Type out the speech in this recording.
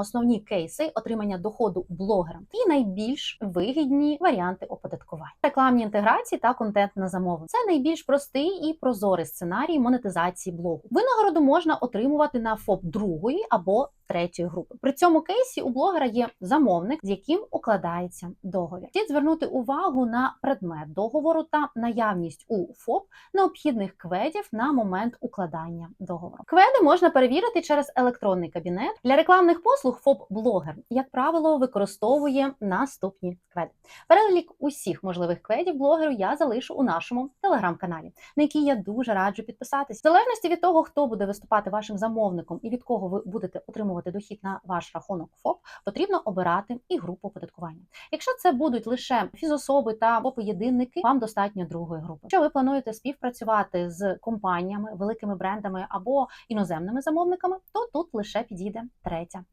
основні кейси отримання доходу блогерам і найбільш вигідні варіанти оподаткування, рекламні інтеграції та контент на замовлення. Це найбільш простий і прозорий сценарій монетизації блогу. Винагороду можна отримувати на ФОП другої або третьої групи. При цьому кейсі у блогера є замовник, з яким укладається договір. Слід звернути увагу на предмет договору та наявність у ФОП необхідних кведів на момент укладання договору. Кведи можна перевірити через електронний кабінет. Для рекламних послуг ФОП блогер, як правило, використовує наступні кведи. Перелік усіх можливих кведів блогеру я залишу у нашому телеграм-каналі, на який я дуже раджу підписатись. В залежності від того, хто буде виступати вашим замовником і від кого ви будете отримувати дохід на ваш рахунок ФОП, потрібно обирати і групу оподаткування. Якщо це будуть лише фізособи та або поєдинники, вам достатньо другої групи. Якщо ви плануєте співпрацювати з компаніями, великими брендами або іноземними замовниками, то тут лише підійде третя.